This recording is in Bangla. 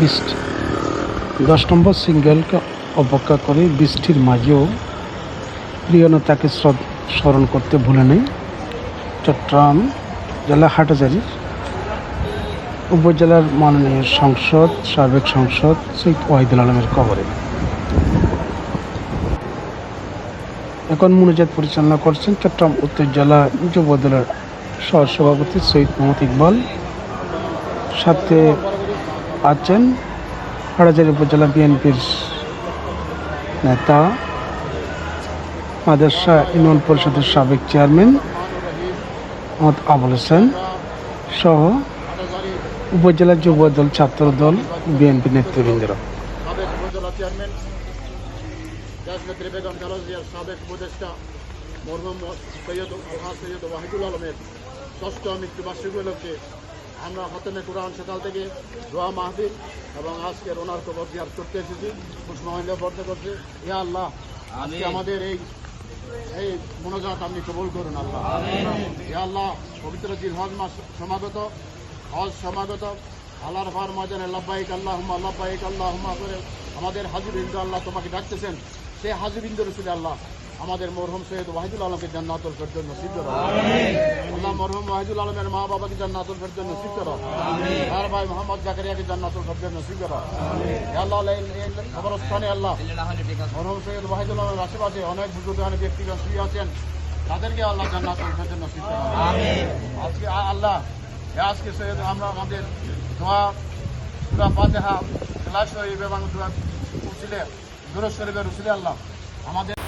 বৃষ্টি দশ নম্বর সিঙ্গেলকে অপেক্ষা করে বৃষ্টির মাঝেও প্রিয় নেতাকে স্মরণ করতে ভুলে নেই। চট্টগ্রাম জেলা হাটাজারির উপজেলার মাননীয় সংসদ, সাবেক সংসদ সৈয়দ ওয়াহিদুল আলমের কবরে। এখন মনোজাত পরিচালনা করছেন চট্টগ্রাম উত্তর জেলা যুব দলের সহসভাপতি সৈয়দ মোহাম্মদ ইকবাল। সাথে আছেন হাটাজারি উপজেলা বিএনপির নেতা, মাদ্রাসা ইউনিয়ন পরিষদের সাবেক চেয়ারম্যান মোহাম্মদ আবুল হোসেন সহ উপজেলা যুব দল ছাত্র দল বিএনপি নেতৃবৃন্দরা। দেশনেত্রী উপদেষ্টা মরহুম সৈয়দ আলহাজ সৈয়দ ওয়াহিদুল আলমের ষষ্ঠ মৃত্যুবার্ষিকী উপলক্ষে আমরা হতমে কোরআন সকাল থেকে দোয়া মাহফিল এবং আজকের ওনার কবর জিয়ার করতে এসেছি পুষ্পমাল্য বর্ধ করছে। ইয়া আল্লাহ আজকে আমাদের এই এই মনোজাত আপনি কবুল করুন আল্লাহ। ইয়া আল্লাহ পবিত্র জিল হজ মাস সমাগত হজ সমাগত আল্লাহর ফার ময়দানে লাব্বাইক আল্লাহুম্মা লাব্বাইক আল্লাহুম্মা করে আমাদের হাজিবিন্দু আল্লাহ তোমাকে ডাকতেছেন। সেই হাজিবিন্দু রসুল আল্লাহ আমাদের মরহুম সৈয়দ ওয়াহিদুল আলমকে জান্নাতুল ফেরদৌস নসিব করো আল্লাহ মরহুম ওয়াহিদুল আলমের মা বাবাকে জান্নাতুল ফেরদৌস নসিব করো তার ভাই মোহাম্মদ জাকারিয়াকে জান্নাতুল নসিব করো হে আল্লাহ এই আল্লাহ মরহুম সৈয়দ ওয়াহিদুল আলমের আশেপাশে অনেক বুজুর্গান ব্যক্তিগণ শুয়ে আছেন তাদেরকে আল্লাহ জান্নাতুল ফেরদৌস নসিব করো আজকে আল্লাহ আজকে সৈয়দ আমরা আমাদের দোয়া সুরা ফাতেহা ক্লাস শরীফ এবং দুরুদ শরীফের উসিলে আল্লাহ আমাদের